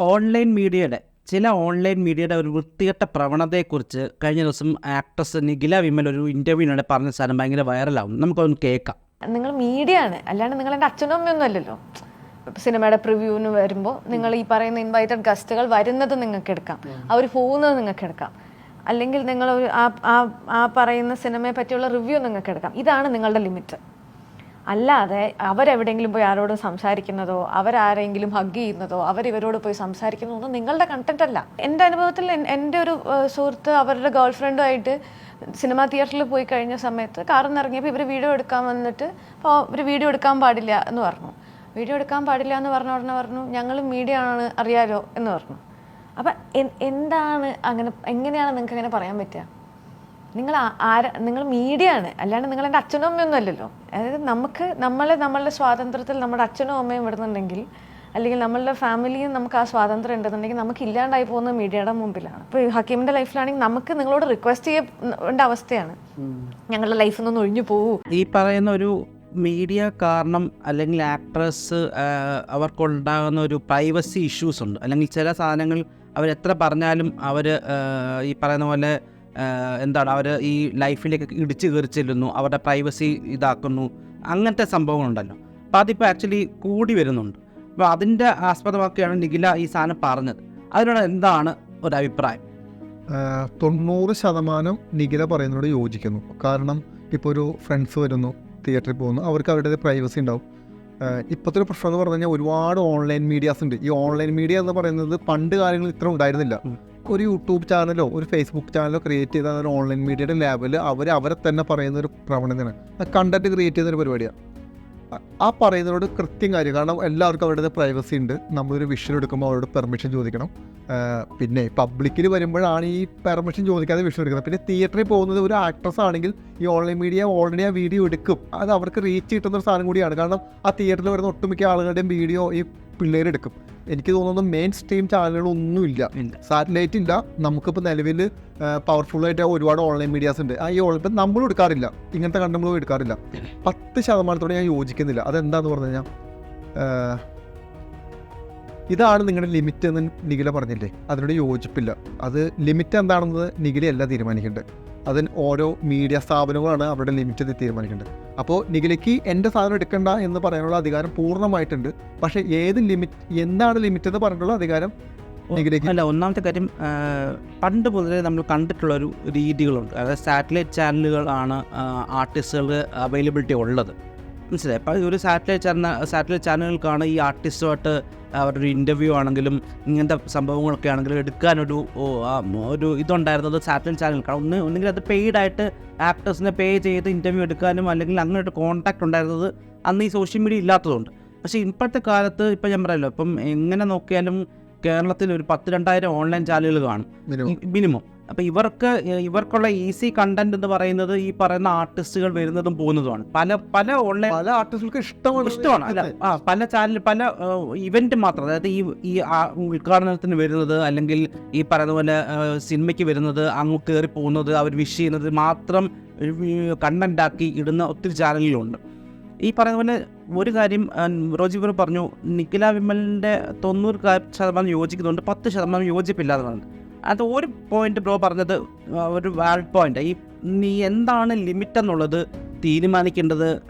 Online മീഡിയയുടെ ചില online മീഡിയയുടെ ഒരു വൃത്തികെട്ട പ്രവണതയെക്കുറിച്ച് കഴിഞ്ഞ ദിവസം ആക്ട്രസ് നിഖില വിമൽ ഒരു ഇന്റർവ്യൂവിനോട് പറഞ്ഞ സാധനം ഭയങ്കര വൈറലാവും നമുക്കൊന്ന് കേൾക്കാം. നിങ്ങൾ മീഡിയ ആണ്. അല്ലാണ്ട് നിങ്ങൾ എന്റെ അച്ഛനും അമ്മയൊന്നും അല്ലല്ലോ. സിനിമയുടെ പ്രിവ്യൂവിന് വരുമ്പോൾ നിങ്ങൾ ഈ പറയുന്ന ഇൻവൈറ്റഡ് ഗസ്റ്റുകൾ വരുന്നത് നിങ്ങൾക്ക് എടുക്കാം. അവർ പോകുന്നത് നിങ്ങൾക്ക് എടുക്കാം. അല്ലെങ്കിൽ നിങ്ങൾ ഒരു ആ ആ ആ പറയുന്ന സിനിമയെ പറ്റിയുള്ള റിവ്യൂ നിങ്ങൾക്ക് എടുക്കാം. ഇതാണ് നിങ്ങളുടെ ലിമിറ്റ് അല്ലാതെ അവരെവിടെയെങ്കിലും പോയി ആരോടും സംസാരിക്കുന്നതോ അവരാരെങ്കിലും ഹഗ് ചെയ്യുന്നതോ അവർ ഇവരോട് പോയി സംസാരിക്കുന്നതോ ഒന്നും നിങ്ങളുടെ കണ്ടന്റ് അല്ല. എന്റെ അനുഭവത്തിൽ എന്റെ ഒരു സുഹൃത്ത് അവരുടെ ഗേൾ ഫ്രണ്ടുമായിട്ട് സിനിമാ തിയേറ്ററിൽ പോയി കഴിഞ്ഞ സമയത്ത് കാറിൽ ഇറങ്ങിയപ്പോൾ ഇവർ വീഡിയോ എടുക്കാൻ വന്നിട്ട് അപ്പോൾ ഇവർ വീഡിയോ എടുക്കാൻ പാടില്ല എന്ന് പറഞ്ഞു. വീഡിയോ എടുക്കാൻ പാടില്ല എന്ന് പറഞ്ഞ ഉടനെ പറഞ്ഞു ഞങ്ങൾ മീഡിയ ആണ് അറിയാലോ എന്ന് പറഞ്ഞു. അപ്പം എന്താണ് അങ്ങനെ എങ്ങനെയാണ് നിങ്ങൾക്ക് അങ്ങനെ പറയാൻ പറ്റുക? നിങ്ങൾ ആര നിങ്ങൾ മീഡിയ ആണ്. അല്ലാണ്ട് നിങ്ങൾ എന്റെ അച്ഛനും അമ്മയൊന്നും അല്ലല്ലോ. അതായത് നമുക്ക് നമ്മളെ നമ്മളുടെ സ്വാതന്ത്ര്യത്തിൽ നമ്മുടെ അച്ഛനും അമ്മയും വിടുന്നുണ്ടെങ്കിൽ അല്ലെങ്കിൽ നമ്മളുടെ ഫാമിലിയും നമുക്ക് ആ സ്വാതന്ത്ര്യം ഉണ്ടെന്നുണ്ടെങ്കിൽ നമുക്ക് ഇല്ലാണ്ടായി പോകുന്ന മീഡിയയുടെ മുമ്പിലാണ്. ഇപ്പോൾ ഹക്കീമിന്റെ ലൈഫിലാണെങ്കിൽ നമുക്ക് നിങ്ങളോട് റിക്വസ്റ്റ് ചെയ്യേണ്ട അവസ്ഥയാണ്. ഞങ്ങളുടെ ലൈഫിൽ നിന്ന് ഒഴിഞ്ഞു പോകൂ ഈ പറയുന്ന ഒരു മീഡിയ കാരണം അല്ലെങ്കിൽ ആക്ട്രസ് അവർക്കുണ്ടാകുന്ന ഒരു പ്രൈവസി ഇഷ്യൂസ് ഉണ്ട്. അല്ലെങ്കിൽ ചില സാധനങ്ങൾ അവരെത്ര പറഞ്ഞാലും അവർ ഈ പറയുന്ന പോലെ എന്താണ് അവർ ഈ ലൈഫിലേക്ക് ഇടിച്ചു കയറി ചെല്ലുന്നു അവരുടെ പ്രൈവസി ഇതാക്കുന്നു അങ്ങനത്തെ സംഭവങ്ങളുണ്ടല്ലോ. അപ്പോൾ അതിപ്പോൾ ആക്ച്വലി കൂടി വരുന്നുണ്ട്. അപ്പോൾ അതിന്റെ ആസ്പദമാക്കിയാണ് നിഖില ഈ സാധനം പറഞ്ഞത്. അതിനോട് എന്താണ് ഒരു അഭിപ്രായം? തൊണ്ണൂറ് ശതമാനം നിഖില പറയുന്നതിനോട് യോജിക്കുന്നു. കാരണം ഇപ്പോൾ ഒരു ഫ്രണ്ട്സ് വരുന്നു തിയേറ്ററിൽ പോകുന്നു അവർക്ക് അവരുടെ പ്രൈവസി ഉണ്ടാവും. ഇപ്പോഴത്തെ ഒരു പ്രശ്നം എന്ന് പറഞ്ഞു കഴിഞ്ഞാൽ ഒരുപാട് ഓൺലൈൻ മീഡിയാസ് ഉണ്ട്. ഈ ഓൺലൈൻ മീഡിയ എന്ന് പറയുന്നത് പണ്ട് കാലങ്ങളിൽ ഇത്ര ഉണ്ടായിരുന്നില്ല. ഒരു യൂട്യൂബ് ചാനലോ ഒരു ഫേസ്ബുക്ക് ചാനലോ ക്രിയേറ്റ് ചെയ്താൽ ഒരു ഓൺലൈൻ മീഡിയയുടെ ലാബിൽ അവർ അവരെ തന്നെ പറയുന്ന ഒരു പ്രവണതയാണ്. കണ്ടന്റ് ക്രിയേറ്റ് ചെയ്യുന്ന ഒരു പരിപാടിയാണ് ആ- പറയുന്നതിനോട് കൃത്യം കാര്യം. കാരണം എല്ലാവർക്കും അവരുടെ പ്രൈവസി ഉണ്ട്. നമ്മളൊരു വിഷൻ എടുക്കുമ്പോൾ അവരോട് പെർമിഷൻ ചോദിക്കണം. പിന്നെ പബ്ലിക്കിൽ വരുമ്പോഴാണ് ഈ പെർമിഷൻ ചോദിക്കാതെ വിഷൻ എടുക്കുന്നത്. പിന്നെ തിയേറ്ററിൽ പോകുന്നത് ഒരു ആക്ട്രസ് ആണെങ്കിൽ ഈ ഓൺലൈൻ മീഡിയ ഓൾറെഡി ആ വീഡിയോ എടുക്കും. അത് അവർക്ക് റീച്ച് കിട്ടുന്ന ഒരു സാധനം കൂടിയാണ്. കാരണം ആ തിയേറ്ററിൽ വരുന്ന ഒട്ടുമിക്ക ആളുകളുടെയും വീഡിയോ ഈ പിള്ളേർ എടുക്കും എനിക്ക് തോന്നുന്നത് മെയിൻ സ്ട്രീം ചാനലുകളൊന്നുമില്ല ഇല്ല. സാറ്റലൈറ്റ് ഇല്ല. നമുക്കിപ്പോൾ നിലവിൽ പവർഫുള്ളായിട്ട് ഒരുപാട് ഓൺലൈൻ മീഡിയാസ് ഉണ്ട്. ആ ഈ ഓൺലൈൻ നമ്മളും എടുക്കാറില്ല. ഇങ്ങനത്തെ കണ്ടങ്ങളും എടുക്കാറില്ല. പത്ത് ശതമാനത്തോടെ ഞാൻ യോജിക്കുന്നില്ല. അതെന്താന്ന് പറഞ്ഞു കഴിഞ്ഞാൽ ഇതാണ് നിങ്ങളുടെ ലിമിറ്റ് എന്ന് നിഖില പറഞ്ഞില്ലേ? അതിനോട് യോജിപ്പില്ല. അത് ലിമിറ്റ് എന്താണെന്നത് നിഖിലയല്ല തീരുമാനിക്കേണ്ടത്. അതിന് ഓരോ മീഡിയ സ്ഥാപനങ്ങളാണ് അവരുടെ ലിമിറ്റ് തീരുമാനിക്കേണ്ടത്. അപ്പോൾ നിഖിലയ്ക്ക് എന്റെ സാധനം എടുക്കണ്ട എന്ന് പറയാനുള്ള അധികാരം പൂർണമായിട്ടുണ്ട്. പക്ഷേ ഏത് ലിമിറ്റ് എന്താണ് ലിമിറ്റ് എന്ന് പറഞ്ഞിട്ടുള്ള അധികാരം അല്ല ഒന്നാമത്തെ കാര്യം പണ്ട് മുതലേ നമ്മൾ കണ്ടിട്ടുള്ള ഒരു രീതികളുണ്ട്. അതായത് സാറ്റലൈറ്റ് ചാനലുകളാണ് ആർട്ടിസ്റ്റുകൾക്ക് അവൈലബിലിറ്റി ഉള്ളത്. മനസ്സിലായി? അപ്പോൾ ഒരു സാറ്റലൈറ്റ് ചാനൽ സാറ്റലൈറ്റ് ചാനലുകൾക്കാണ് ഈ ആർട്ടിസ്റ്റുമായിട്ട് അവരുടെ ഒരു ഇന്റർവ്യൂ ആണെങ്കിലും ഇങ്ങനത്തെ സംഭവങ്ങളൊക്കെ ആണെങ്കിലും എടുക്കാനൊരു ഒരു ഇതുണ്ടായിരുന്നത് സാറ്റലൈറ്റ് കാരണം ഒന്ന് ഒന്നുകിൽ അത് പെയ്ഡായിട്ട് ആക്ടേഴ്സിനെ പേ ചെയ്ത് ഇന്റർവ്യൂ എടുക്കാനും അല്ലെങ്കിൽ അങ്ങനെ ഒരു കോൺടാക്ട് ഉണ്ടായിരുന്നത് അന്ന് ഈ സോഷ്യൽ മീഡിയ ഇല്ലാത്തതുകൊണ്ട്. പക്ഷേ ഇപ്പോഴത്തെ കാലത്ത് ഇപ്പം ഞാൻ പറയല്ലോ ഇപ്പം എങ്ങനെ നോക്കിയാലും കേരളത്തിൽ ഒരു പത്ത് രണ്ടായിരം ഓൺലൈൻ ചാനലുകൾ കാണും. മിനിമം. അപ്പോൾ ഇവർക്ക് ഇവർക്കുള്ള ഈസി കണ്ടന്റ് എന്ന് പറയുന്നത് ഈ പറയുന്ന ആർട്ടിസ്റ്റുകൾ വരുന്നതും പോകുന്നതുമാണ്. പല പല ഓൺലൈൻ പല ആർട്ടിസ്റ്റുകൾക്ക് ഇഷ്ടമാണ്. ഇഷ്ടമാണ്. അല്ല ആ പല ചാനൽ പല ഇവന്റ് മാത്രം. അതായത് ഈ ഈ ഉദ്ഘാടനത്തിന് വരുന്നത് അല്ലെങ്കിൽ ഈ പറയുന്ന പോലെ സിനിമയ്ക്ക് വരുന്നത് അങ്ങ് കയറി പോകുന്നത് അവർ വിഷ് ചെയ്യുന്നത് മാത്രം കണ്ടന്റാക്കി ഇടുന്ന ഒത്തിരി ചാനലുകളുണ്ട് ഈ പറയുന്ന പോലെ ഒരു കാര്യം റോജി പറഞ്ഞു നിഖില വിമലിന്റെ തൊണ്ണൂറ് ശതമാനം യോജിക്കുന്നുണ്ട് പത്ത് ശതമാനം യോജിപ്പില്ലാതെ പറഞ്ഞു അത് ഒരു പോയിന്റ് ബ്രോ പറഞ്ഞത് ഒരു വാൾ പോയിന്റ് ഈ നീ എന്താണ് ലിമിറ്റ് എന്നുള്ളത് തീരുമാനിക്കേണ്ടത്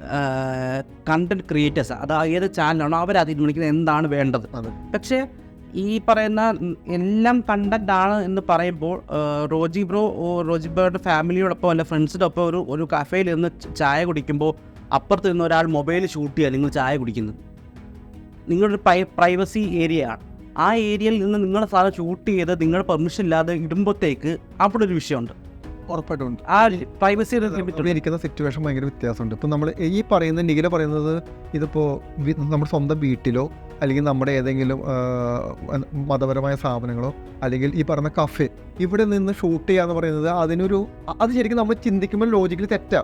കണ്ടന്റ് ക്രിയേറ്റേഴ്സ് അത് ഏത് ചാനലാണോ അവരാ തീരുമാനിക്കുന്നത് എന്താണ് വേണ്ടത്. അതെ. പക്ഷേ ഈ പറയുന്ന എല്ലാം കണ്ടന്റ് ആണ് എന്ന് പറയുമ്പോൾ റോജി ബ്രോ റോജി ബ്രോയുടെ ഫാമിലിയോടൊപ്പം അല്ല ഫ്രണ്ട്സിനൊപ്പം ഒരു ഒരു കഫേയിൽ ചായ കുടിക്കുമ്പോൾ അപ്പുറത്ത് നിന്ന് ഒരാൾ മൊബൈൽ ഷൂട്ട് ചെയ്യുക നിങ്ങൾ ചായ കുടിക്കുന്നത്. നിങ്ങളൊരു പ്രൈ പ്രൈവസി ഏരിയയാണ് ആ ഏരിയയിൽ നിന്ന് നിങ്ങളുടെ സാധനം ഷൂട്ട് ചെയ്ത് നിങ്ങളുടെ പെർമിഷൻ ഇല്ലാതെ ഇടുമ്പോഴത്തേക്ക് അവിടെ ഒരു വിഷയമുണ്ട്. ഉറപ്പായിട്ടും ആ ലിമിറ്റ് ഇരിക്കുന്ന സിറ്റുവേഷൻ ഭയങ്കര വ്യത്യാസമുണ്ട്. ഇപ്പം നമ്മൾ ഈ പറയുന്ന നിഖില പറയുന്നത് ഇതിപ്പോൾ നമ്മുടെ സ്വന്തം വീട്ടിലോ അല്ലെങ്കിൽ നമ്മുടെ ഏതെങ്കിലും മതപരമായ സ്ഥാപനങ്ങളോ അല്ലെങ്കിൽ ഈ പറഞ്ഞ കഫേ ഇവിടെ നിന്ന് ഷൂട്ട് ചെയ്യാന്ന് പറയുന്നത് അതിനൊരു അത് ശരിക്കും നമ്മൾ ചിന്തിക്കുമ്പോൾ ലോജിക്കലി തെറ്റാ.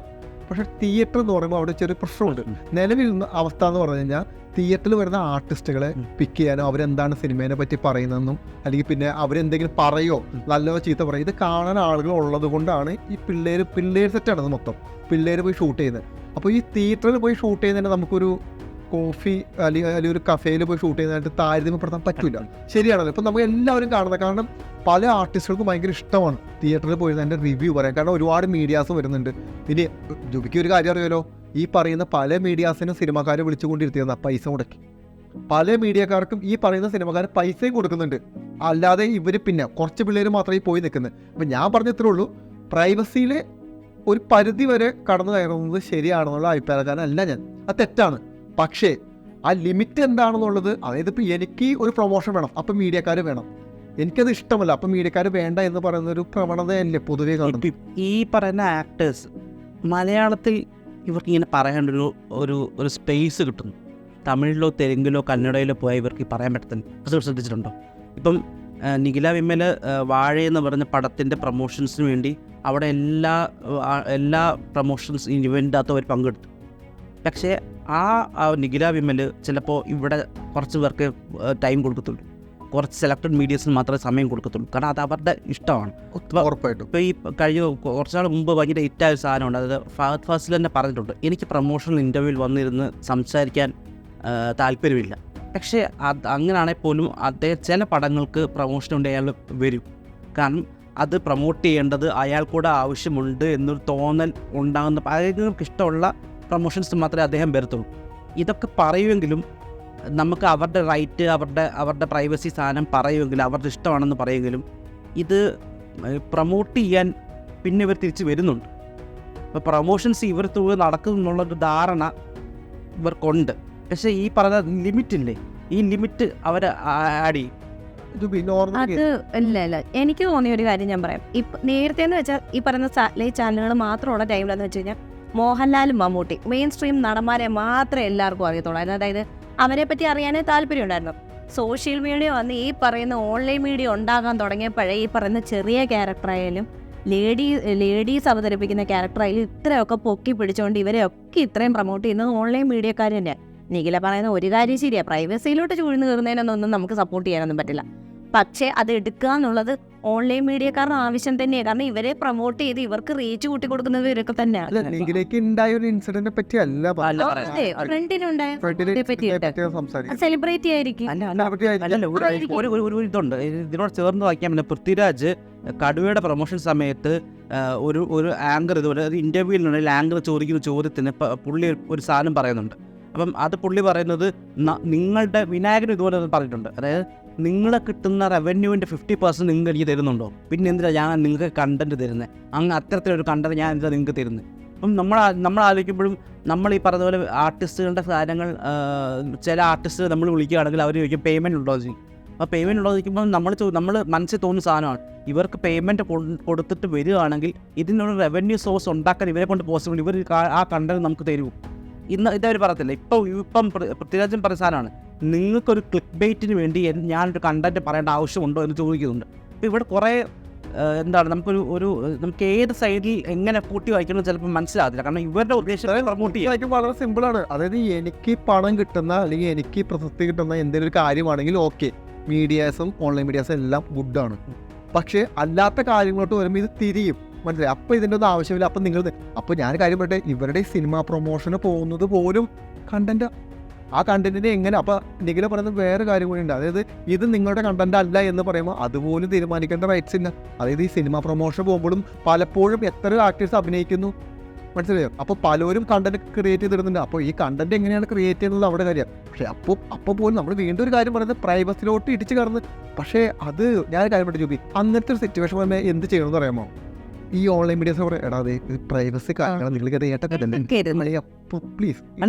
പക്ഷേ തിയേറ്റർ എന്ന് പറയുമ്പോൾ അവിടെ ചെറിയ പ്രശ്നമുണ്ട്. നിലവിൽ അവസ്ഥ എന്ന് പറഞ്ഞു കഴിഞ്ഞാൽ തിയേറ്ററിൽ വരുന്ന ആർട്ടിസ്റ്റുകളെ പിക്ക് ചെയ്യാനോ അവരെന്താണ് സിനിമേനെ പറ്റി പറയുന്നതെന്നും അല്ലെങ്കിൽ പിന്നെ അവരെന്തെങ്കിലും പറയോ നല്ലോ ചീത്ത പറയോ ഇത് കാണാൻ ആളുകൾ ഉള്ളത് കൊണ്ടാണ് ഈ പിള്ളേർ പിള്ളേർ സെറ്റാണ് മൊത്തം. പിള്ളേർ പോയി ഷൂട്ട് ചെയ്യുന്നത്. അപ്പോൾ ഈ തിയേറ്ററിൽ പോയി ഷൂട്ട് ചെയ്യുന്നതിന് നമുക്കൊരു കോഫി അല്ലെങ്കിൽ അല്ലെങ്കിൽ ഒരു കഫേയിൽ പോയി ഷൂട്ട് ചെയ്യുന്നതായിട്ട് താരതമ്യപ്പെടുത്താൻ പറ്റില്ല ശരിയാണല്ലോ. ഇപ്പം നമുക്ക് എല്ലാവരും കാണുന്നത്. കാരണം പല ആർട്ടിസ്റ്റുകൾക്കും ഭയങ്കര ഇഷ്ടമാണ് തിയേറ്ററിൽ പോയി അതിന്റെ റിവ്യൂ പറയാൻ. കാരണം ഒരുപാട് മീഡിയാസ് വരുന്നുണ്ട്. ഇനി ജുബിക്ക് ഒരു കാര്യം അറിയാലോ. ഈ പറയുന്ന പല മീഡിയാസിനും സിനിമാക്കാരെ വിളിച്ചുകൊണ്ടിരുത്തിയെന്ന പൈസ മുടക്കി. പല മീഡിയക്കാർക്കും ഈ പറയുന്ന സിനിമക്കാർ പൈസയും കൊടുക്കുന്നുണ്ട്. അല്ലാതെ ഇവർ പിന്നെ കുറച്ച് പിള്ളേർ മാത്രമേ പോയി നിൽക്കുന്നത് അപ്പം ഞാൻ പറഞ്ഞത്രേ ഉള്ളൂ പ്രൈവസിയിലെ ഒരു പരിധി വരെ കടന്നു കയറുന്നത് ശരിയാണെന്നുള്ള അഭിപ്രായക്കാരനല്ല ഞാൻ. അത് തെറ്റാണ്. പക്ഷേ ആ ലിമിറ്റ് എന്താണെന്നുള്ളത് അതായത് ഇപ്പോൾ എനിക്ക് ഒരു പ്രൊമോഷൻ വേണം അപ്പം മീഡിയക്കാർ വേണം. എനിക്കത് ഇഷ്ടമല്ല അപ്പം മീഡിയക്കാർ വേണ്ട എന്ന് പറയുന്ന ഒരു പ്രവണതയല്ലേ പൊതുവേ കാണുന്നത്. ഈ പറയുന്ന ആക്ടേഴ്സ് മലയാളത്തിൽ ഇവർക്ക് ഇങ്ങനെ പറയേണ്ട ഒരു ഒരു ഒരു സ്പേസ് കിട്ടുന്നു. തമിഴിലോ തെലുങ്കിലോ കന്നഡയിലോ പോയാൽ ഇവർക്ക് പറയാൻ പറ്റത്തില്ല. ശ്രദ്ധിച്ചിട്ടുണ്ടോ? ഇപ്പം നിഖില വിമൽ വാഴ പറഞ്ഞ പടത്തിന്റെ പ്രൊമോഷൻസിന് വേണ്ടി അവിടെ എല്ലാ എല്ലാ പ്രൊമോഷൻസ് ഇവന്റകത്ത് അവർ പങ്കെടുത്തു. പക്ഷേ ആ നിഖില വിമൽ ചിലപ്പോൾ ഇവിടെ കുറച്ച് പേർക്ക് ടൈം കൊടുക്കത്തുള്ളൂ. കുറച്ച് സെലക്ടഡ് മീഡിയസിന് മാത്രമേ സമയം കൊടുക്കത്തുള്ളൂ. കാരണം അത് അവരുടെ ഇഷ്ടമാണ്. ഉറപ്പായിട്ടും. ഇപ്പോൾ ഈ കഴിഞ്ഞ കുറച്ച് നാൾ മുമ്പ് ഭയങ്കര ഹിറ്റായ സാധനമുണ്ട് അതായത് ഫഹദ് ഫാസിൽ തന്നെ പറഞ്ഞിട്ടുണ്ട്. എനിക്ക് പ്രൊമോഷണൽ ഇന്റർവ്യൂവിൽ വന്നിരുന്ന് സംസാരിക്കാൻ താല്പര്യമില്ല. പക്ഷേ അത് അങ്ങനെയാണെങ്കിൽ പോലും അദ്ദേഹം ചില പടങ്ങൾക്ക് പ്രൊമോഷൻ ഉണ്ട് അയാൾ വരും. കാരണം അത് പ്രൊമോട്ട് ചെയ്യേണ്ടത് അയാൾ അയാൾക്കൂടെ ആവശ്യമുണ്ട് എന്നൊരു തോന്നൽ ഉണ്ടാകുന്ന അയാൾക്ക് ഇഷ്ടമുള്ള പ്രൊമോഷൻസ് മാത്രമേ അദ്ദേഹം വരത്തുള്ളൂ. ഇതൊക്കെ പറയുമെങ്കിലും നമുക്ക് അവരുടെ റൈറ്റ് അവരുടെ അവരുടെ പ്രൈവസി സാധനം പറയുമെങ്കിലും അവരുടെ ഇഷ്ടമാണെന്ന് പറയുമെങ്കിലും ഇത് പ്രൊമോട്ട് ചെയ്യാൻ പിന്നെ ഇവർ തിരിച്ച് വരുന്നുണ്ട്. അപ്പോൾ പ്രൊമോഷൻസ് ഇവർ ത്രൂ നടക്കും എന്നുള്ളൊരു ധാരണ ഇവർക്കുണ്ട്. പക്ഷേ ഈ പറഞ്ഞ ലിമിറ്റില്ലേ ഈ ലിമിറ്റ് അവർ ആഡ് ചെയ്യും. നോർമൽ അത് ഇല്ല ഇല്ല. എനിക്ക് തോന്നിയ ഒരു കാര്യം ഞാൻ പറയാം. ഇപ്പം നേരത്തെ എന്ന് വെച്ചാൽ ഈ പറയുന്ന സാറ്റലൈറ്റ് ചാനലുകൾ മാത്രമുള്ള ടൈമിലെന്ന് വെച്ച് കഴിഞ്ഞാൽ മോഹൻലാലും മമ്മൂട്ടി. മെയിൻ സ്ട്രീം നടന്മാരെ മാത്രമേ എല്ലാവർക്കും അറിയത്തുള്ളൂ. അതായത് അവരെ പറ്റി അറിയാനേ താല്പര്യമുണ്ടായിരുന്നു. സോഷ്യൽ മീഡിയ വന്ന് ഈ പറയുന്ന ഓൺലൈൻ മീഡിയ ഉണ്ടാകാൻ തുടങ്ങിയപ്പോഴേ ഈ പറയുന്ന ചെറിയ ക്യാരക്ടറായാലും ലേഡി ലേഡീസ് അവതരിപ്പിക്കുന്ന ക്യാരക്ടറായാലും ഇത്രയൊക്കെ പൊക്കി പിടിച്ചുകൊണ്ട് ഇവരെയൊക്കെ ഇത്രയും പ്രൊമോട്ട് ചെയ്യുന്നത് ഓൺലൈൻ മീഡിയക്കാർ തന്നെയാണ് നിഖില പറയുന്ന ഒരു കാര്യം ശരിയാണ് പ്രൈവസിയിലോട്ട് ചൂഴ്ന്നു കയറുന്നതിനൊന്നും നമുക്ക് സപ്പോർട്ട് ചെയ്യാനൊന്നും പറ്റില്ല. പക്ഷേ അത് എടുക്കുക എന്നുള്ളത് ഓൺലൈൻ മീഡിയക്കാരുടെ ആവശ്യം തന്നെയാണ്. കാരണം ഇവരെ പ്രൊമോട്ട് ചെയ്ത് ഇവർക്ക് റീച്ച് കൂട്ടി കൊടുക്കുന്നത് ഇവരൊക്കെ തന്നെയാണ്. സെലിബ്രേറ്റ് ആയിരിക്കും. ഇതുണ്ട്. ഇതിനോട് ചേർന്ന് വായിക്കാൻ പിന്നെ പൃഥ്വിരാജ് കടുവയുടെ പ്രൊമോഷൻ സമയത്ത് ഒരു ഒരു ആങ്കർ ഇതുപോലെ ഒരു ആങ്കർ ചോദിക്കുന്ന ചോദ്യത്തിന് പുള്ളി ഒരു സാധനം പറയുന്നുണ്ട്. അപ്പം അത് പുള്ളി പറയുന്നത് നിങ്ങളുടെ വിനായകൻ ഇതുപോലെ പറഞ്ഞിട്ടുണ്ട്. അതായത് നിങ്ങളെ കിട്ടുന്ന റവന്യൂവിന്റെ ഫിഫ്റ്റി പെർസെന്റ് നിങ്ങൾക്ക് എനിക്ക് തരുന്നുണ്ടോ? പിന്നെ എന്തിനാ ഞാൻ നിങ്ങൾക്ക് കണ്ടന്റ് തരുന്നത് അങ്ങ് അത്തരത്തിലൊരു കണ്ടന്റ് ഞാൻ എന്താ നിങ്ങൾക്ക് തരുന്നത് അപ്പം നമ്മൾ നമ്മൾ ആലോചിക്കുമ്പോഴും നമ്മൾ ഈ പറഞ്ഞ പോലെ ആർട്ടിസ്റ്റുകളുടെ കാര്യങ്ങൾ ചില ആർട്ടിസ്റ്റ് നമ്മൾ വിളിക്കുകയാണെങ്കിൽ അവർ ചോദിക്കും പേയ്മെന്റ് ഉണ്ടോ? എന്ന് അപ്പോൾ പേയ്മെന്റ് ഉണ്ടോ ചോദിക്കുമ്പോൾ നമ്മൾ നമ്മൾ മനസ്സിൽ തോന്നുന്ന സാധനമാണ്. ഇവർക്ക് പേയ്മെന്റ് കൊടുത്തിട്ട് വരികയാണെങ്കിൽ ഇതിനൊരു റവന്യൂ സോഴ്സ് ഉണ്ടാക്കാൻ ഇവരെ കൊണ്ട് പോസിബിൾ ഇവർ ആ കണ്ടന്റ് നമുക്ക് തരൂ. ഇന്ന് ഇതവർ പറയത്തില്ല. ഇപ്പോൾ ഇപ്പം പൃഥ്വിരാജൻ പറഞ്ഞ സാധനമാണ്. നിങ്ങൾക്കൊരു ക്ലിക്ക് ബൈറ്റിന് വേണ്ടി ഞാനൊരു കണ്ടന്റ് പറയേണ്ട ആവശ്യമുണ്ടോ എന്ന് ചോദിക്കുന്നുണ്ട്. അപ്പോൾ ഇവിടെ കുറേ എന്താണ് നമുക്കൊരു ഒരു നമുക്ക് ഏത് സൈഡിൽ എങ്ങനെ കൂട്ടി വായിക്കണം ചിലപ്പോൾ മനസ്സിലാകത്തില്ല. കാരണം ഇവരുടെ ഉദ്ദേശം വളരെ സിമ്പിളാണ് അതായത് എനിക്ക് പണം കിട്ടുന്ന അല്ലെങ്കിൽ എനിക്ക് പ്രശസ്തി കിട്ടുന്ന എന്തെങ്കിലും ഒരു കാര്യമാണെങ്കിൽ ഓക്കെ മീഡിയാസും ഓൺലൈൻ മീഡിയാസും എല്ലാം ഗുഡാണ് പക്ഷേ അല്ലാത്ത കാര്യങ്ങളോട്ട് വരുമ്പോൾ ഇത് തിരിയും. മനസ്സിലായി. അപ്പോൾ ഇതിന്റെ ഒന്നും ആവശ്യമില്ല. അപ്പം നിങ്ങൾ അപ്പോൾ ഞാൻ കാര്യം പറയട്ടെ. ഇവരുടെ സിനിമ പ്രൊമോഷന് പോകുന്നത് പോലും കണ്ടന്റ് ആ. കണ്ടന്റിനെ എങ്ങനെ അപ്പോൾ നിഖില പറയുന്നത് വേറെ കാര്യം കൂടി ഉണ്ട്. അതായത് ഇത് നിങ്ങളുടെ കണ്ടന്റ് അല്ല എന്ന് പറയുമ്പോൾ അതുപോലും തീരുമാനിക്കേണ്ട റൈറ്റ്സ് ഇല്ല. അതായത് ഈ സിനിമ പ്രൊമോഷൻ പോകുമ്പോഴും പലപ്പോഴും എത്ര ആക്ടേഴ്സ് അഭിനയിക്കുന്നു? മനസ്സിലായോ? അപ്പോൾ പലരും കണ്ടന്റ് ക്രിയേറ്റ് ചെയ്തിടുന്നുണ്ട്. അപ്പോൾ ഈ കണ്ടന്റ് എങ്ങനെയാണ് ക്രിയേറ്റ് ചെയ്യുന്നത് അവിടെ കാര്യം. പക്ഷേ അപ്പോൾ അപ്പോൾ പോലും നമ്മൾ വീണ്ടും ഒരു കാര്യം പറയുന്നത് പ്രൈവസിലോട്ട് ഇടിച്ച് കടന്ന് പക്ഷേ അത് ഞാൻ ഒരു കാര്യം പറ്റി ചോദി അങ്ങനത്തെ ഒരു സിറ്റുവേഷൻ പറയുമ്പോൾ എന്ത് ചെയ്യണമെന്ന് അറിയാമോ? ഈ ഓൺലൈൻ മീഡിയസ് പറയും എടാ അതെ പ്രൈവസി കാര്യങ്ങൾ അറിയാട്ടല്ലേ പ്ലീസ്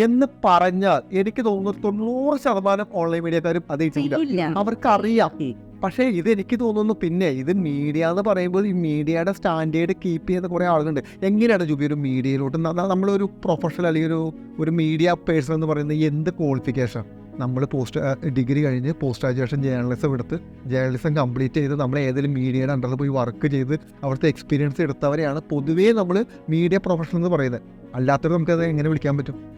എന്ന് പറഞ്ഞാൽ എനിക്ക് തോന്നുന്നു തൊണ്ണൂറ് ശതമാനം ഓൺലൈൻ മീഡിയക്കാരും അത് ചെയ്യില്ല. അറിയാം അവർക്കറിയാം. പക്ഷേ ഇത് എനിക്ക് തോന്നുന്നു പിന്നെ ഇത് മീഡിയ എന്ന് പറയുമ്പോൾ ഈ മീഡിയയുടെ സ്റ്റാൻഡേർഡ് കീപ്പ് ചെയ്യുന്ന കുറേ ആളുകളുണ്ട്. എങ്ങനെയാണ് ജുബി ഒരു മീഡിയയിലോട്ട് നമ്മളൊരു പ്രൊഫഷണൽ അല്ലെങ്കിൽ ഒരു ഒരു മീഡിയ പേഴ്സൺ എന്ന് പറയുന്നത് എന്ത് ക്വാളിഫിക്കേഷൻ നമ്മൾ പോസ്റ്റ് ഡിഗ്രി കഴിഞ്ഞ് പോസ്റ്റ് ഗ്രാജുവേഷൻ ജേർണലിസം എടുത്ത് ജേർണലിസം കംപ്ലീറ്റ് ചെയ്ത് നമ്മൾ ഏതെങ്കിലും മീഡിയയുടെ അണ്ടറിൽ പോയി വർക്ക് ചെയ്ത് അവിടുത്തെ എക്സ്പീരിയൻസ് എടുത്തവരെയാണ് പൊതുവേ നമ്മൾ മീഡിയ പ്രൊഫഷണൽ എന്ന് പറയുന്നത്. അല്ലാത്തവർ നമുക്കത് എങ്ങനെ വിളിക്കാൻ പറ്റും?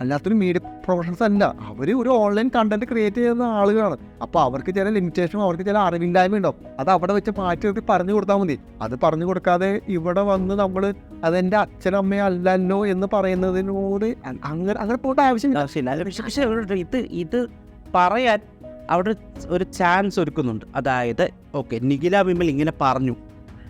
അല്ലാത്തൊരു മീഡിയ പ്രൊഫഷണൽസ് അല്ല. അവർ ഒരു ഓൺലൈൻ കണ്ടന്റ് ക്രിയേറ്റ് ചെയ്യുന്ന ആളുകളാണ്. അപ്പോൾ അവർക്ക് ചില ലിമിറ്റേഷനും അവർക്ക് ചില അറിവില്ലായ്മ ഉണ്ടാവും. അത് അവിടെ വെച്ച് മാറ്റി നിർത്തി പറഞ്ഞു കൊടുത്താൽ മതി. അത് പറഞ്ഞു കൊടുക്കാതെ ഇവിടെ വന്ന് നമ്മൾ അതെന്റെ അച്ഛനമ്മയല്ലോ അല്ലല്ലോ എന്ന് പറയുന്നതിനോട് അങ്ങനെ അങ്ങനെ പോകേണ്ട ആവശ്യമില്ല. ഇത് ഇത് പറയാൻ അവിടെ ഒരു ചാൻസ് ഒരുക്കുന്നുണ്ട്. അതായത് ഓക്കെ നിഖില വിമൽ ഇങ്ങനെ പറഞ്ഞു.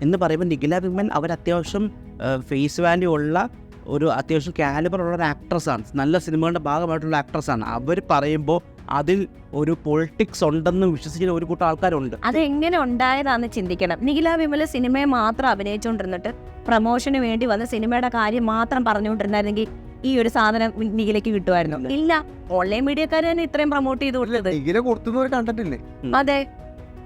എന്ന് പറയുമ്പോൾ നിഖില വിമൽ അവർ അത്യാവശ്യം ഫേസ് വാല്യൂ ഉള്ള ഒരു അത്യാവശ്യം കാലിബർ ഉള്ള ഒരു ആക്ട്രസ്സാണ് നല്ല സിനിമകളുടെ ഭാഗമായിട്ടുള്ള ആക്ട്രസ്സാണ് അവർ പറയുമ്പോൾ അതിൽ ഒരു പൊളിറ്റിക്സ് ഉണ്ടെന്ന് വിശ്വസിക്കുന്ന ഒരു കൂട്ടം ആൾക്കാരുണ്ട്. അത് എങ്ങനെ ഉണ്ടായതാന്ന് ചിന്തിക്കണം. നിഖില വിമല സിനിമയെ മാത്രം അഭിനയിച്ചുകൊണ്ടിരുന്നിട്ട് പ്രൊമോഷന് വേണ്ടി വന്ന സിനിമയുടെ കാര്യം മാത്രം പറഞ്ഞുകൊണ്ടിരുന്നായിരുന്നെങ്കിൽ ഈ ഒരു സാധനം നിഖിലേക്ക് കിട്ടുമായിരുന്നു. ഇല്ല. ഓൺലൈൻ മീഡിയക്കാർ തന്നെ ഇത്രയും പ്രൊമോട്ട് ചെയ്ത് കൊടുത്തത്. നിഖില അതെ.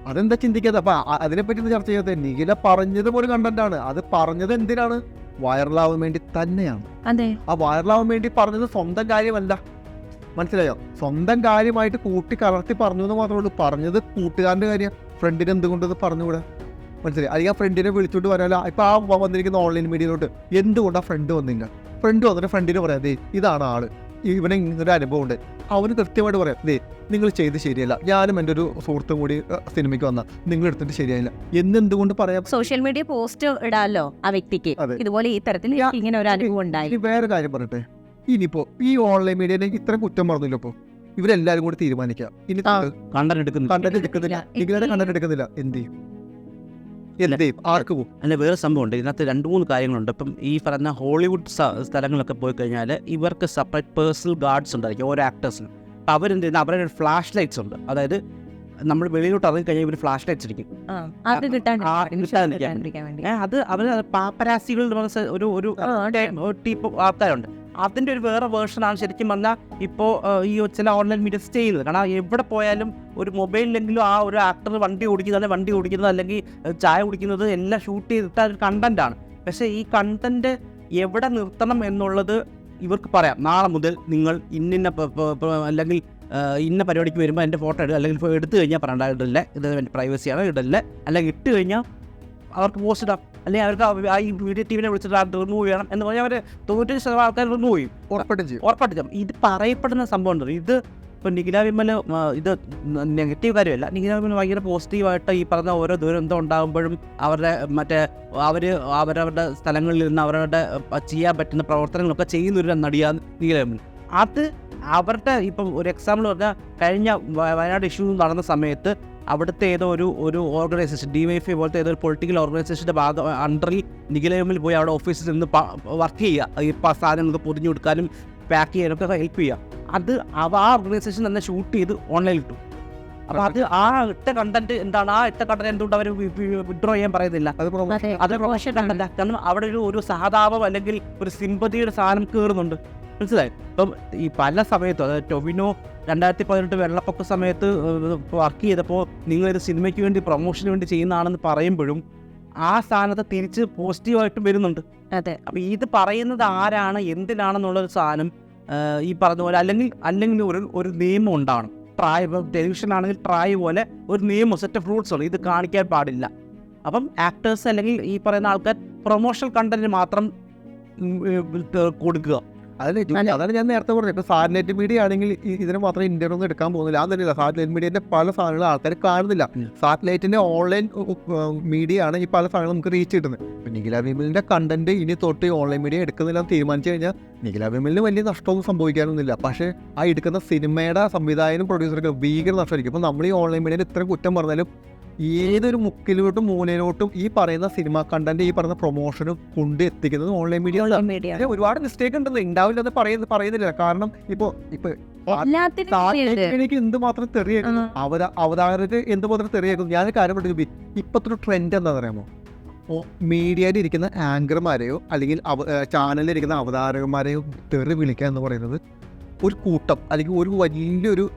അതെന്താ ചിന്തിക്കാതെ അപ്പൊ അതിനെപ്പറ്റി ചർച്ച ചെയ്യാത്ത നിഖില പറഞ്ഞത് ഒരു കണ്ടന്റ് ആണ്. അത് പറഞ്ഞത് എന്തിനാണ്? വൈറലാവാൻ വേണ്ടി തന്നെയാണ്. അതെ. ആ വൈറലാവാൻ വേണ്ടി പറഞ്ഞത് സ്വന്തം കാര്യമല്ല. മനസ്സിലായോ? സ്വന്തം കാര്യമായിട്ട് കൂട്ടി കലർത്തി പറഞ്ഞു എന്ന് മാത്രമേ ഉള്ളൂ. പറഞ്ഞത് കൂട്ടുകാരന്റെ കാര്യം ഫ്രണ്ടിന് എന്തുകൊണ്ടത് പറഞ്ഞുകൂടെ? മനസ്സിലായി? അല്ലെങ്കിൽ ആ ഫ്രണ്ടിനെ വിളിച്ചോണ്ട് വരാല. ഇപ്പൊ ആ വന്നിരിക്കുന്ന ഓൺലൈൻ മീഡിയയിലോട്ട് എന്തുകൊണ്ട് ആ ഫ്രണ്ട് വന്നില്ല? ഫ്രണ്ട് വന്നിട്ട് ഫ്രണ്ടിന് പറയാം ദേ ഇതാണ് ആൾ. ഇവനെ ഇങ്ങനൊരു അനുഭവം ഉണ്ട് അവന് കൃത്യമായിട്ട് പറയാം ദേ നിങ്ങൾ ചെയ്ത് ശരിയല്ല. ഞാനും എന്റെ ഒരു സുഹൃത്തും കൂടി സിനിമയ്ക്ക് വന്ന. നിങ്ങൾ എടുത്തിട്ട് ശരിയായില്ല. എന്നെന്തുകൊണ്ട് പറയാം? സോഷ്യൽ മീഡിയ പോസ്റ്റ് ഇടാലോ ആ വ്യക്തിക്ക്? ഇതുപോലെ ഈ തരത്തിൽ ഇങ്ങനെ ഒരു അനുഭവം ഉണ്ടായി. വേറെ കാര്യം പറയട്ടെ ഇനിയിപ്പോ ഈ ഓൺലൈൻ മീഡിയനെ ഇത്ര കുറ്റം പറഞ്ഞില്ല ഇപ്പോ. ഇവരെല്ലാരും കൂടി തീരുമാനിക്കാം. ഇനി. കണ്ടന്റ് എടുക്കുന്നില്ല. കണ്ടന്റ് എടുക്കുന്നില്ല. നിങ്ങളുടെ കണ്ടന്റ് എടുക്കുന്നില്ല. എന്ത് എന്ത് ചെയ്യും? ആർക്ക് അല്ല വേറെ സംഭവമുണ്ട്. ഇതിനകത്ത് രണ്ട് മൂന്ന് കാര്യങ്ങളുണ്ട്. ഇപ്പം ഈ പറഞ്ഞ ഹോളിവുഡ് സ്ഥലങ്ങളൊക്കെ പോയി കഴിഞ്ഞാൽ ഇവർക്ക് സെപ്പറേറ്റ് പേഴ്സണൽ ഗാർഡ്സ് ഉണ്ടായിരിക്കും ഓരോ ആക്ടേഴ്സിനും അപ്പോൾ അവരെന്ത് ചെയ്യുന്നത് അവരുടെ ഫ്ലാഷ് ലൈറ്റ്സ് ഉണ്ട്. അതായത് നമ്മൾ വെളിയിലോട്ട് ഇറങ്ങി കഴിഞ്ഞാൽ ഇവർ ഫ്ലാഷ് ലൈറ്റ്സ് അടിക്കും. അത് അവർ പാപ്പരാസികൾ ഒരു ഒരു ടൈപ്പ് ആൾക്കാരുണ്ട്. അതിന്റെ ഒരു വേറെ വേർഷൻ ആണ് ശരിക്കും പറഞ്ഞാൽ ഇപ്പോ ഈ ചില ഓൺലൈൻ മീഡിയസ് ചെയ്യുന്നത്. കാരണം എവിടെ പോയാലും ഒരു മൊബൈലിലെങ്കിലും ആ ഒരു ആക്ടർ വണ്ടി ഓടിക്കുന്നത് വണ്ടി ഓടിക്കുന്നത് അല്ലെങ്കിൽ ചായ കുടിക്കുന്നത് എല്ലാം ഷൂട്ട് ചെയ്തിട്ട് ഒരു കണ്ടന്റ് ആണ്. പക്ഷേ ഈ കണ്ടന്റ് എവിടെ നിർത്തണം എന്നുള്ളത് ഇവർക്ക് പറയാം. നാളെ മുതൽ നിങ്ങൾ ഇന്നിന്ന അല്ലെങ്കിൽ ഇന്ന പരിപാടിക്ക് വരുമ്പോൾ എന്റെ ഫോട്ടോ ഇടുക അല്ലെങ്കിൽ ഇപ്പോൾ എടുത്തു കഴിഞ്ഞാൽ പറയണ്ട ഇടില്ല ഇത് എന്റെ പ്രൈവസിയാണ് ഇടില്ല അല്ലെങ്കിൽ ഇട്ട് കഴിഞ്ഞാൽ അവർക്ക് പോസ്റ്റ് ഇടാം. അല്ലെങ്കിൽ അവർക്ക് ആ- ഈ വീഡിയോ ടീമിനെ വിളിച്ചിട്ട് ആ റിമൂവ് ചെയ്യണം എന്ന് പറഞ്ഞാൽ അവർ തൊണ്ണൂറ്റഞ്ച് ശതമാനം ആൾക്കാർ റിമൂവ് ചെയ്യും. ഉറപ്പായിട്ടും ചെയ്യും. ഇത് പറയപ്പെടുന്ന സംഭവം ഉണ്ട് ഇത് ഇപ്പോൾ നിഖില വിമൽ ഇത് നെഗറ്റീവ് കാര്യമല്ല. നിഖില വിമൽ ഭയങ്കര പോസിറ്റീവായിട്ട് ഈ പറഞ്ഞ ഓരോ ദുരന്തം ഉണ്ടാകുമ്പോഴും അവരുടെ മറ്റേ അവർ അവരവരുടെ സ്ഥലങ്ങളിൽ നിന്ന് അവരുടെ ചെയ്യാൻ പറ്റുന്ന പ്രവർത്തനങ്ങളൊക്കെ ചെയ്യുന്നൊരു നടിയാണ് നിഖില വിമൽ അത് അവരുടെ ഇപ്പം ഒരു എക്സാമ്പിൾ പറഞ്ഞാൽ കഴിഞ്ഞ വയനാട് ഇഷ്യൂ നടന്ന സമയത്ത് അവിടുത്തെ ഏതോ ഒരു ഒരു ഓർഗനൈസേഷൻ ഡി വൈ എഫ് പോലത്തെ ഏതോ ഒരു പൊളിറ്റിക്കൽ ഓർഗനൈസേഷന്റെ ഭാഗം അണ്ടറിൽ നിഖിലയമ്മിൽ പോയി അവിടെ ഓഫീസിൽ നിന്ന് വർക്ക് ചെയ്യുക. ഈ സാധനങ്ങൾക്ക് പൊതിഞ്ഞു കൊടുക്കാനും പാക്ക് ചെയ്യാനൊക്കെ ഹെൽപ്പ് ചെയ്യുക. അത് അവ ആ ഓർഗനൈസേഷൻ തന്നെ ഷൂട്ട് ചെയ്ത് ഓൺലൈനിൽ ഇട്ടു. അപ്പൊ അത് ആ ഇട്ട കണ്ടന്റ് എന്താണ്? ആ ഇട്ട കണ്ടന്റ് എന്തുകൊണ്ട് അവർ വിഡ്രോ ചെയ്യാൻ പറയുന്നില്ല? അത് പ്രൊമോഷൻ കണ്ടല്ല കാരണം അവിടെ ഒരു ഒരു സഹതാപം അല്ലെങ്കിൽ ഒരു സിമ്പതിയുടെ സാധനം കയറുന്നുണ്ട് മനസ്സിലായി? ഇപ്പം ഈ പല സമയത്തും അതായത് ടൊവിനോ രണ്ടായിരത്തി പതിനെട്ട് വെള്ളപ്പൊക്ക സമയത്ത് വർക്ക് ചെയ്തപ്പോൾ നിങ്ങളിത് സിനിമയ്ക്ക് വേണ്ടി പ്രൊമോഷന് വേണ്ടി ചെയ്യുന്നതാണെന്ന് പറയുമ്പോഴും ആ സ്ഥാനത്ത് തിരിച്ച് പോസിറ്റീവായിട്ടും വരുന്നുണ്ട്. അതെ. അപ്പം ഇത് പറയുന്നത് ആരാണ് എന്തിനാണെന്നുള്ളൊരു സാധനം ഈ പറഞ്ഞ പോലെ അല്ലെങ്കിൽ അല്ലെങ്കിൽ ഒരു ഒരു നിയമം ഉണ്ടാവണം. ട്രായ് ഇപ്പം ടെലിവിഷൻ ആണെങ്കിൽ ട്രായ് പോലെ ഒരു നിയമം സെറ്റ് ഓഫ് റൂൾസ് ഉണ്ട്. ഇത് കാണിക്കാൻ പാടില്ല. അപ്പം ആക്ടേഴ്സ് അല്ലെങ്കിൽ ഈ പറയുന്ന ആൾക്കാർ പ്രൊമോഷണൽ കണ്ടന്റ് മാത്രം കൊടുക്കുക. അതല്ലേ ജോലി, അതെ. അതാണ് ഞാൻ നേരത്തെ പറഞ്ഞത്. ഇപ്പൊ സാറ്റലൈറ്റ് മീഡിയ ആണെങ്കിൽ ഇതിന് മാത്രം ഇന്ത്യ ഒന്നും എടുക്കാൻ പോകുന്നില്ല. അത് തന്നെയല്ല സാറ്റലൈറ്റ് മീഡിയന്റെ പല സാധനങ്ങളും ആൾക്കാർ കാണുന്നില്ല. സാറ്റലൈറ്റിന്റെ ഓൺലൈൻ മീഡിയ ആണ് ഈ പല സാധനങ്ങളും നമുക്ക് റീച്ച് കിട്ടുന്നത്. ഇപ്പൊ നിഖില കണ്ടന്റ് ഇനി തൊട്ട് ഓൺലൈൻ മീഡിയ എടുക്കുന്നില്ല എന്ന് തീരുമാനിച്ചു കഴിഞ്ഞാൽ നിഖില വിമലിന് വലിയ നഷ്ടമൊന്നും സംഭവിക്കാനൊന്നുമില്ല. പക്ഷേ ആ എടുക്കുന്ന സിനിമയുടെ സംവിധായകനും പ്രൊഡ്യൂസറൊക്കെ ഭീകര നഷ്ടമായിരിക്കും. ഇപ്പൊ നമ്മൾ ഈ ഓൺലൈൻ മീഡിയയിൽ ഇത്ര കുറ്റം പറഞ്ഞാലും ഏതൊരു മുക്കിലോട്ടും മൂലയിലോട്ടും ഈ പറയുന്ന സിനിമ കണ്ടന്റ് ഈ പറയുന്ന പ്രൊമോഷനും കൊണ്ട് എത്തിക്കുന്നത് ഓൺലൈൻ മീഡിയ ഒരുപാട് മിസ്റ്റേക്ക് ഉണ്ടെന്ന് ഉണ്ടാവില്ല എന്ന് പറയുന്ന പറയുന്നില്ല. കാരണം ഇപ്പോ ഇപ്പൊ എനിക്ക് എന്ത് എന്തുമാത്രം തെറിയേക്കുന്നു അവത എന്ത് എന്തുമാത്രം തെറിയേക്കുന്നു ഞാൻ കാര്യം പറഞ്ഞു ഇപ്പത്തെ ഒരു ട്രെൻഡ് എന്താണെന്ന് അറിയാമോ ഓ മീഡിയയിൽ ഇരിക്കുന്ന ആങ്കർമാരെയോ അല്ലെങ്കിൽ ചാനലിൽ ഇരിക്കുന്ന അവതാരകന്മാരെയോ തെറി വിളിക്കുക എന്ന് പറയുന്നത് ഒരു കൂട്ടം അല്ലെങ്കിൽ ഒരു വലിയൊരു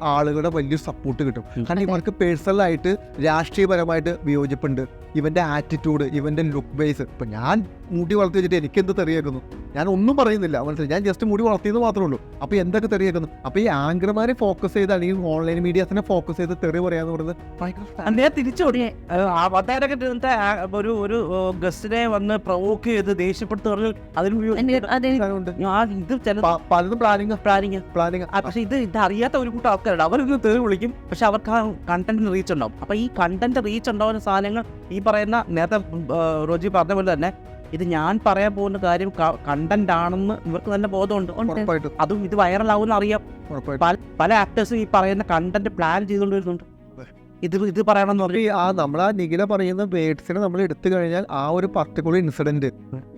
ആളുകളുടെ വലിയ സപ്പോർട്ട് കിട്ടും. കാരണം. ഇവർക്ക് പേഴ്സണലായിട്ട് രാഷ്ട്രീയപരമായിട്ട് വിയോജിപ്പുണ്ട്. ഇവന്റെ ആറ്റിറ്റ്യൂഡ് ഇവന്റെ ലുക്ക് ബേസ് ഇപ്പൊ ഞാൻ മുടി വളർത്തി വെച്ചിട്ട് എനിക്ക് എന്ത് തെറിയേക്കുന്നു ഞാൻ ഒന്നും പറയുന്നില്ല. മനസ്സിലായി? ഞാൻ ജസ്റ്റ് മുടി വളർത്തിയെന്ന് മാത്രമേ ഉള്ളൂ. അപ്പോൾ എന്തൊക്കെ തെറിയേക്കുന്നു? അപ്പോൾ ഈ ആങ്കർമാരെ ഫോക്കസ് ചെയ്ത് അല്ലെങ്കിൽ ഓൺലൈൻ മീഡിയാസിനെ ഫോക്കസ് ചെയ്ത് തെറി പറയാന്ന് പറയുന്നത് ഒരു ഒരു ഗസ്റ്റിനെ വന്ന് പ്രൊവോക്ക് ചെയ്ത് ദേഷ്യപ്പെടുത്തി പറഞ്ഞ് അതിന് എനിക്ക് അതെനിക്ക് സാധനമുണ്ട്. ഇത് ചില പ- പലതും പ്ലാനിങ് പ്ലാനിങ് പ്ലാനിങ് പക്ഷെ ഇത് ഇത് അറിയാത്ത ഒരു കൂട്ടം ആൾക്കാരുണ്ട്. അവരൊന്ന് തേറി വിളിക്കും. പക്ഷെ അവർക്ക് ആ കണ്ടന്റിന് റീച്ച് ഉണ്ടാവും. അപ്പൊ ഈ കണ്ടന്റ് റീച്ച് ഉണ്ടാവുന്ന സാധനങ്ങൾ ഈ പറയുന്ന നേരത്തെ റോജി പറഞ്ഞ പോലെ തന്നെ ഇത് ഞാൻ പറയാൻ പോകുന്ന കാര്യം കണ്ടന്റ് ആണെന്ന് ഇവർക്ക് തന്നെ ബോധമുണ്ട്. അതും ഇത് വൈറലാവുന്ന അറിയാം. പല ആക്ടേഴ്സും ഈ പറയുന്ന കണ്ടന്റ് പ്ലാൻ ചെയ്തുകൊണ്ട് വരുന്നുണ്ട്. ഇത് ഇത് പറയണമെന്ന് പറഞ്ഞു. ആ നമ്മൾ ആ നിഖില പറയുന്ന വേർഡ്സിനെ നമ്മൾ എടുത്തു കഴിഞ്ഞാൽ ആ ഒരു പർട്ടിക്കുലർ ഇൻസിഡന്റ്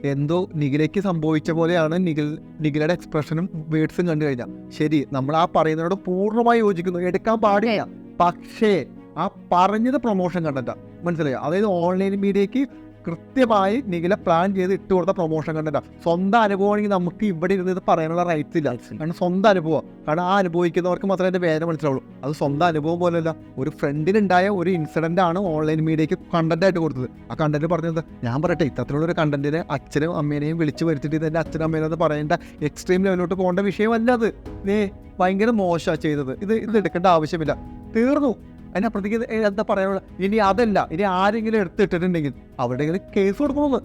എന്തോ നിഖിലയ്ക്ക് സംഭവിച്ച പോലെയാണ് നിഖിൽ നിഖിലയുടെ എക്സ്പ്രഷനും വേർഡ്സും കണ്ടു കഴിഞ്ഞാൽ. ശരി നമ്മൾ ആ പറയുന്നതിനോട് പൂർണമായി യോജിക്കുന്നു. എടുക്കാൻ പാടില്ല. പക്ഷേ ആ പറഞ്ഞത് പ്രൊമോഷൻ കണ്ടന്റാ മനസ്സിലായോ? അതായത് ഓൺലൈൻ മീഡിയക്ക് കൃത്യമായി നിഖില പ്ലാൻ ചെയ്ത് ഇട്ട് കൊടുത്ത പ്രൊമോഷൻ കണ്ടന്റാ സ്വന്തം അനുഭവമാണെങ്കിൽ നമുക്ക് ഇവിടെ ഇരുന്ന് ഇത് പറയാനുള്ള റൈറ്റ്സ് ഇല്ല. കാരണം സ്വന്തം അനുഭവം. കാരണം ആ അനുഭവിക്കുന്നവർക്ക് മാത്രമേ അതിന്റെ വേദന മനസ്സിലാവുള്ളൂ. അത് സ്വന്തം അനുഭവം പോലെയല്ല. ഒരു ഫ്രണ്ടിനുണ്ടായ ഒരു ഇൻസിഡന്റ് ആണ് ഓൺലൈൻ മീഡിയയ്ക്ക് കണ്ടന്റ് ആയിട്ട് കൊടുത്തത്. ആ കണ്ടന്റ് പറഞ്ഞത് ഞാൻ പറയട്ടെ ഇത്തരത്തിലുള്ള ഒരു കണ്ടന്റിനെ അച്ഛനും അമ്മേനെയും വിളിച്ചു വരുത്തിയിട്ട് ഇത് എന്റെ അച്ഛനും അമ്മേനും എന്ന് പറയേണ്ട എക്സ്ട്രീം ലെവലിലോട്ട് പോകേണ്ട വിഷയമല്ല അത്. നീ ഭയങ്കര മോശമാണ് ചെയ്തത്. ഇത് ഇത് എടുക്കേണ്ട ആവശ്യമില്ല. തീർന്നു. അതിനപ്പുറത്തേക്ക് എന്താ പറയാനുള്ള ഇനി അതല്ല ഇനി ആരെങ്കിലും എടുത്തിട്ടിട്ടുണ്ടെങ്കിൽ അവരുടെ കേസ് കൊടുക്കുന്നത്.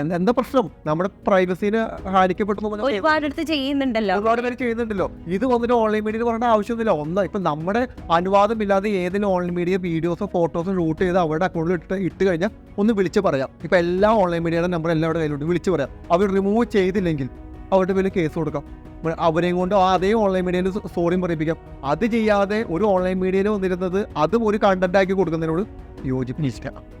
എന്താ എന്താ പ്രശ്നം? നമ്മുടെ പ്രൈവസിന് ഹാനിക്കപ്പെട്ടു എന്ന് പറഞ്ഞാൽ ഒരുപാട് അടുത്ത് ചെയ്യുന്നുണ്ടല്ലോ. ഒരുപാട് പേര് ചെയ്യുന്നുണ്ടല്ലോ. ഇത് വന്നിട്ട് ഓൺലൈൻ മീഡിയയിൽ പറയേണ്ട ആവശ്യമൊന്നുമില്ല ഒന്ന് ഇപ്പൊ നമ്മുടെ അനുവാദമില്ലാതെ ഏതെങ്കിലും ഓൺലൈൻ മീഡിയ വീഡിയോസോ ഫോട്ടോസോ ഷൂട്ട് ചെയ്ത് അവരുടെ അക്കൗണ്ടിൽ ഇട്ട് ഇട്ട് കഴിഞ്ഞാൽ ഒന്ന് വിളിച്ച് പറയാം. ഇപ്പൊ എല്ലാ ഓൺലൈൻ മീഡിയയുടെ നമ്പർ എല്ലാവരുടെ കയ്യിലുണ്ട്. വിളിച്ച് പറയാം. അവർ റിമൂവ് ചെയ്തില്ലെങ്കിൽ അവരുടെ പേര് കേസ് കൊടുക്കാം. അവരെയും കൊണ്ടോ അതേ ഓൺലൈൻ മീഡിയയിൽ സോറിയും പറയിപ്പിക്കാം. അത് ചെയ്യാതെ ഒരു ഓൺലൈൻ മീഡിയയിൽ വന്നിരുന്നത് അതും ഒരു കണ്ടന്റ് ആക്കി കൊടുക്കുന്നതിനോട് യോജിപ്പില്ല.